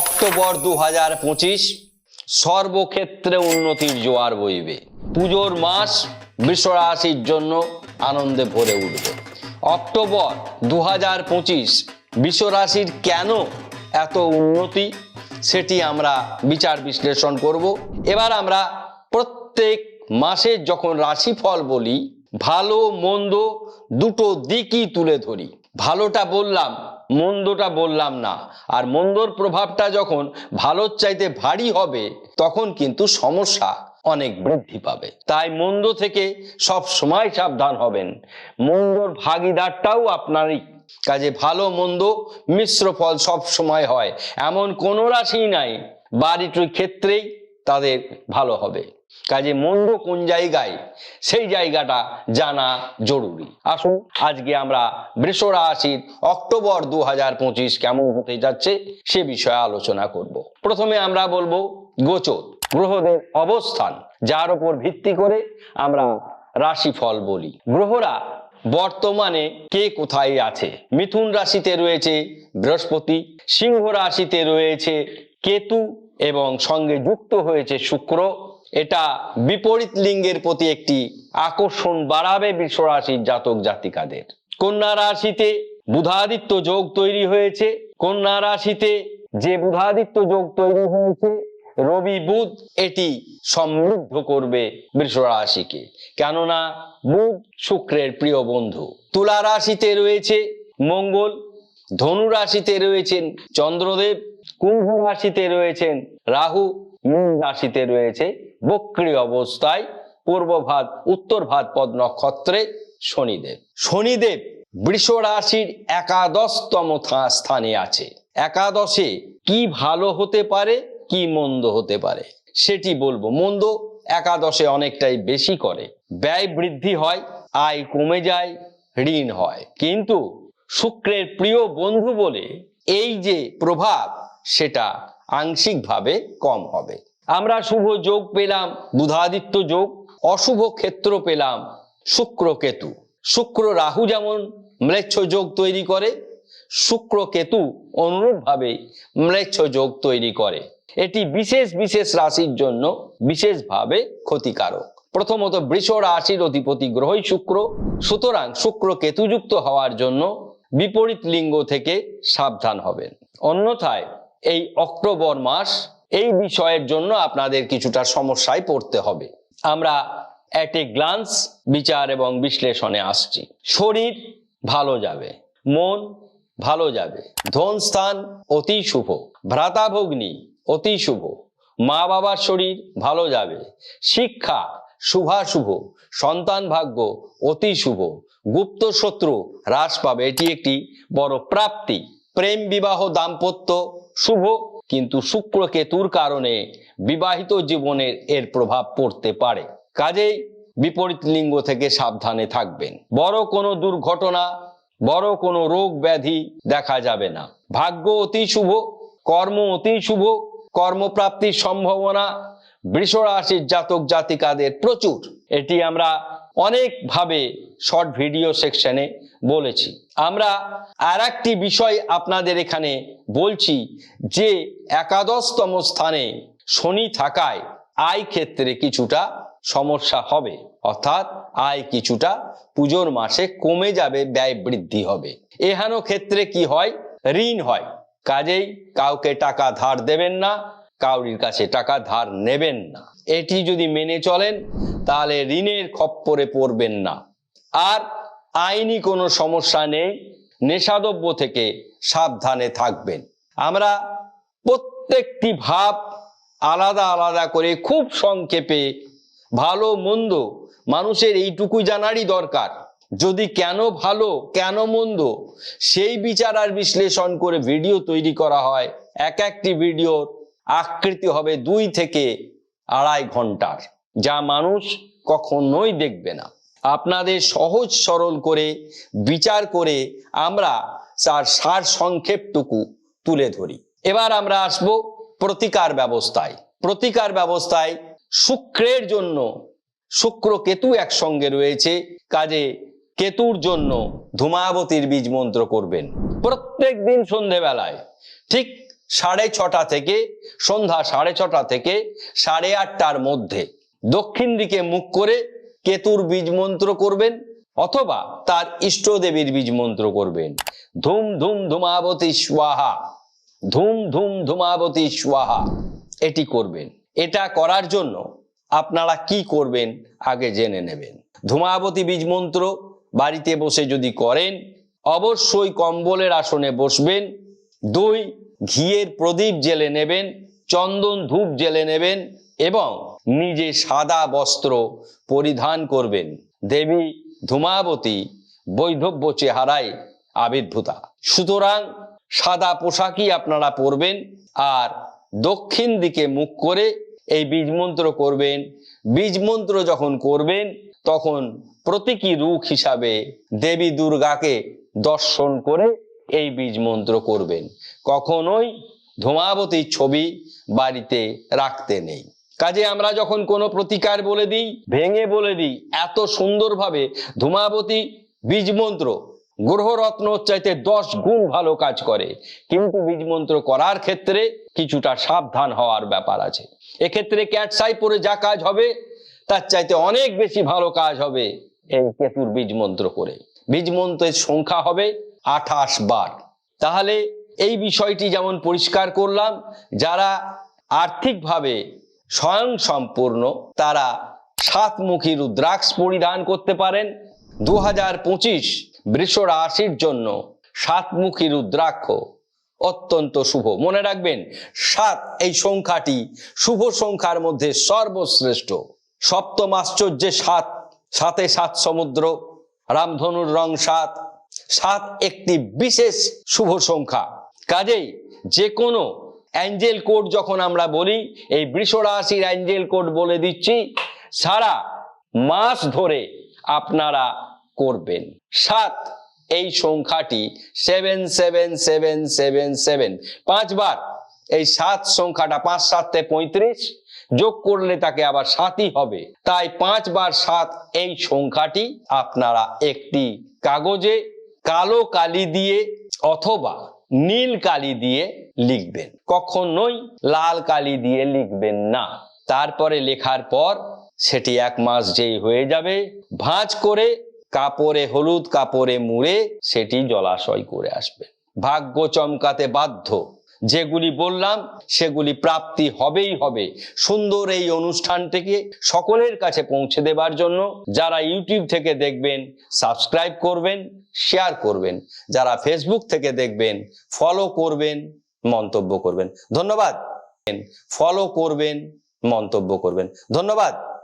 October দু হাজার পঁচিশ সর্বক্ষেত্রে উন্নতির জোয়ার বইবে। পুজোর মাস বৃষরাশির জন্য আনন্দে ভরে উঠবে। অক্টোবর দু হাজার পঁচিশ বিশ্বরাশির কেন এত উন্নতি সেটি আমরা বিচার বিশ্লেষণ করব। এবার আমরা প্রত্যেক মাসের যখন রাশিফল বলি, ভালো মন্দ দুটো দিকই তুলে ধরি। ভালোটা বললাম মন্দটা বললাম না। আর মন্দর প্রভাবটা যখন ভালোর চাইতে ভারী হবে, তখন কিন্তু সমস্যা অনেক বৃদ্ধি পাবে। তাই মন্দ থেকে সব সময় সাবধান হবেন। মন্দর ভাগিদারটাও আপনারই। কাজে ভালো মন্দ মিশ্র ফল সব সময় হয়। এমন কোনো রাশি নাই। বাড়িটির ক্ষেত্রেই তাদের ভালো হবে। কাজে মন্দ কোন জায়গায়? সেই জায়গাটা জানা জরুরি। আসুন, আজকে আমরা বৃষ রাশির অক্টোবর দু হাজার পঁচিশ কেমন হতে যাচ্ছে সে বিষয়ে আলোচনা করব। প্রথমে আমরা বলব গোচর, গ্রহদের অবস্থান, যার উপর ভিত্তি করে আমরা রাশিফল বলি। গ্রহরা বর্তমানে কে কোথায় আছে? মিথুন রাশিতে রয়েছে বৃহস্পতি, সিংহ রাশিতে রয়েছে কেতু এবং সঙ্গে যুক্ত হয়েছে শুক্র। এটা বিপরীত লিঙ্গের প্রতি একটি আকর্ষণ বাড়াবে বিশ্বরাশির জাতক জাতিকাদের। কন্যা রাশিতে বুধাদিত্য যোগ তৈরি হয়েছে। কন্যা রাশিতে যে বুধাদিত্য যোগ তৈরি হয়েছে, রবি বুধ, এটি সমৃদ্ধ করবে বৃষ রাশিকে কেননা বুধ শুক্রের প্রিয় বন্ধু। তুলা রাশিতে রয়েছে মঙ্গল, ধনু রাশিতে রয়েছেন চন্দ্রদেব, কুম্ভ রাশিতে রয়েছেন রাহু, মীন রাশিতে রয়েছে বক্রী অবস্থায় পূর্ব ভাত উত্তর ভাত পদ নক্ষত্রে শনিদেব। শনিদেব বৃষ রাশির একাদশতম স্থানে আছে। একাদশে কি ভালো হতে পারে, কি মন্দ হতে পারে, সেটি বলব। মন্দ একাদশে অনেকটাই বেশি করে। ব্যয় বৃদ্ধি হয়, আয় কমে যায়, ঋণ হয়। কিন্তু শুক্রের প্রিয় বন্ধু বলে এই যে প্রভাব, সেটা আংশিকভাবে কম হবে। আমরা শুভ যোগ পেলাম, বুধাদিত্য যোগ, অশুভ ক্ষেত্র পেলাম, শুক্র কেতু। শুক্র রাহু যেমন ম্লেচ্ছ যোগ তৈরি করে, শুক্র কেতু অনুরূপভাবে ম্লেচ্ছ যোগ তৈরি করে। এটি বিশেষ বিশেষ রাশির জন্য বিশেষভাবে ক্ষতিকারক। প্রথমত বৃষ রাশির অধিপতি গ্রহই শুক্র, সুতরাং শুক্র কেতুযুক্ত হওয়ার জন্য বিপরীত লিঙ্গ থেকে সাবধান হবেন। অন্যথায় এই অক্টোবর মাস এই বিষয়ের জন্য আপনাদের কিছুটা সমস্যায় পড়তে হবে। আমরা এট এ গ্লান্স বিচার এবং বিশ্লেষণে আসছি। শরীর ভালো যাবে, মন ভালো যাবে ধন স্থান অতি শুভ ভ্রাতাভগ্নি অতি শুভ, মা বাবার শরীর ভালো যাবে, শিক্ষা শুভাশুভ, সন্তান ভাগ্য অতি শুভ, গুপ্ত শত্রু হ্রাস পাবে। এটি একটি বড় প্রাপ্তি। প্রেম বিবাহ দাম্পত্য শুভ কিন্তু শুক্র কেতুর কারণে বিবাহিত জীবনের এর প্রভাব পড়তে পারে। কাজেই বিপরীত লিঙ্গ থেকে সাবধানে থাকবেন। বড় কোনো দুর্ঘটনা, বড় কোনো রোগ ব্যাধি দেখা যাবে না। ভাগ্য অতি শুভ, কর্ম অতি শুভ, কর্মপ্রাপ্তির সম্ভাবনা বৃষ রাশির জাতক জাতিকাদের প্রচুর। এটি আমরা অনেকভাবে শর্ট ভিডিও সেকশনে বলেছি। আমরা আর একটি বিষয় আপনাদের এখানে বলছি যে একাদশতম স্থানে শনি থাকায় আয় ক্ষেত্রে কিছুটা সমস্যা হবে। অর্থাৎ আয় কিছুটা পুজোর মাসে কমে যাবে, ব্যয় বৃদ্ধি হবে। এহেন ক্ষেত্রে কি হয়? ঋণ হয়। কাজেই কাউকে টাকা ধার দেবেন না কাউরির কাছে টাকা ধার নেবেন না। এটি যদি মেনে চলেন, তাহলে ঋণের খপ্পরে পড়বেন না। আর আইনি কোনো সমস্যা নেই, নেশাদ্রব্য থেকে সাবধানে থাকবেন। আমরা প্রত্যেকটি ভাব আলাদা আলাদা করে খুব সংক্ষেপে ভালো মন্দ মানুষের এইটুকু জানারই দরকার। যদি কেন ভালো, কেন মন্দ, সেই বিচার আর বিশ্লেষণ করে ভিডিও তৈরি করা হয়। এক একটি ভিডিওর আকৃতি হবে দুই থেকে আড়াই ঘণ্টার, যা মানুষ কখনোই দেখবে না। আপনাদের সহজ সরল করে, বিচার করে আমরা তার সার সংক্ষেপটুকু তুলে ধরি। এবার আমরা আসব প্রতিকার ব্যবস্থায়। প্রতিকার ব্যবস্থায় শুক্রের জন্য শুক্র কেতু একসঙ্গে রয়েছে, কাজে কেতুর জন্য ধূমাবতীর বীজ মন্ত্র করবেন। প্রত্যেক দিন সন্ধেবেলায়, ঠিক সাড়ে ছটা থেকে, সন্ধ্যা সাড়ে ছটা থেকে, সাড়ে আটটার মধ্যে দক্ষিণ দিকে মুখ করে কেতুর বীজ মন্ত্র করবেন অথবা তার ইষ্ট দেবীর বীজ মন্ত্র করবেন। ধুম ধুম ধুমাবতী স্বাহা, ধুম ধুম ধুমাবতী স্বাহা, এটি করবেন। এটা করার জন্য আপনারা কি করবেন আগে জেনে নেবেন। ধুমাবতী বীজ মন্ত্র বাড়িতে বসে যদি করেন, অবশ্যই কম্বলের আসনে বসবেন। দুই ঘিয়ের প্রদীপ জেলে নেবেন, চন্দন ধূপ জেলে নেবেন এবং নিজে সাদা বস্ত্র পরিধান করবেন। দেবী ধূমাবতী বৈধব্য চেহারায় আবির্ভূতা। সুতরাং সাদা পোশাকই আপনারা পরবেন আর দক্ষিণ দিকে মুখ করে এই বীজ মন্ত্র করবেন। বীজ মন্ত্র যখন করবেন, তখন প্রতীকী রূপ হিসাবে দেবী দুর্গাকে দর্শন করে এই বীজ মন্ত্র করবেন। কখনোই ধূমাবতীর ছবি বাড়িতে রাখতে নেই। কাজে আমরা যখন কোনো প্রতিকার বলে দিই, ভেঙে বলে দিই, এত সুন্দরভাবে ধূমাবতী বীজ মন্ত্র, গ্রহরত্ন চাইতে দশ গুণ ভালো কাজ করে। কিন্তু বীজ মন্ত্র করার ক্ষেত্রে কিছুটা সাবধান হওয়ার ব্যাপার আছে। এক্ষেত্রে ক্যাটসাই পরে যা কাজ হবে, তার চাইতে অনেক বেশি ভালো কাজ হবে এই কেতুর বীজ মন্ত্র করে। বীজ মন্ত্রের সংখ্যা হবে আঠাশ বার। তাহলে এই বিষয়টি যেমন পরিষ্কার করলাম, যারা আর্থিকভাবে স্বয়ং সম্পূর্ণ তারা সাতমুখী রুদ্রাক্ষ পরিধান করতে পারেন। দু হাজার পঁচিশ বৃষ রাশির জন্য সাতমুখী রুদ্রাক্ষ অত্যন্ত শুভ। মনে রাখবেন, সাত এই সংখ্যাটি শুভ সংখ্যার মধ্যে সর্বশ্রেষ্ঠ। সপ্তম আশ্চর্যে সাত সাথে সাত সমুদ্র, রামধনুর রং সাত সাত একটি বিশেষ শুভ সংখ্যা। কাজেই যে কোনো অ্যাঞ্জেল কোড যখন আমরা বলি, এই বৃষ রাশির অ্যাঞ্জেল কোড বলে দিচ্ছি, সারা মাস ধরে আপনারা করবেন। সাত এই সংখ্যাটি seven seven seven seven seven. পাঁচবার এই সাত সংখ্যাটা পাঁচ, সাতে পঁয়ত্রিশ, যোগ করলে তাকে আবার সাতই হবে। তাই পাঁচবার সাত এই সংখ্যাটি আপনারা একটি কাগজে কালো কালি দিয়ে অথবা নীল কালি দিয়ে লিখবেন। কখনোই লাল কালি দিয়ে লিখবেন না। তারপরে লেখার পর সেটি এক মাস যেই হয়ে যাবে, ভাঁজ করে কাপড়ে হলুদ, কাপড়ে মুড়ে সেটি জলাশয় করে আসবে। ভাগ্য চমকাতে বাধ্য। যেগুলি বললাম, সেগুলি প্রাপ্তি হবেই হবে। সুন্দর এই অনুষ্ঠানটিকে সকলের কাছে পৌঁছে দেবার জন্য যারা ইউটিউব থেকে দেখবেন, সাবস্ক্রাইব করবেন, শেয়ার করবেন। যারা ফেসবুক থেকে দেখবেন ফলো করবেন, মন্তব্য করবেন। ধন্যবাদ। ফলো করবেন, মন্তব্য করবেন। ধন্যবাদ।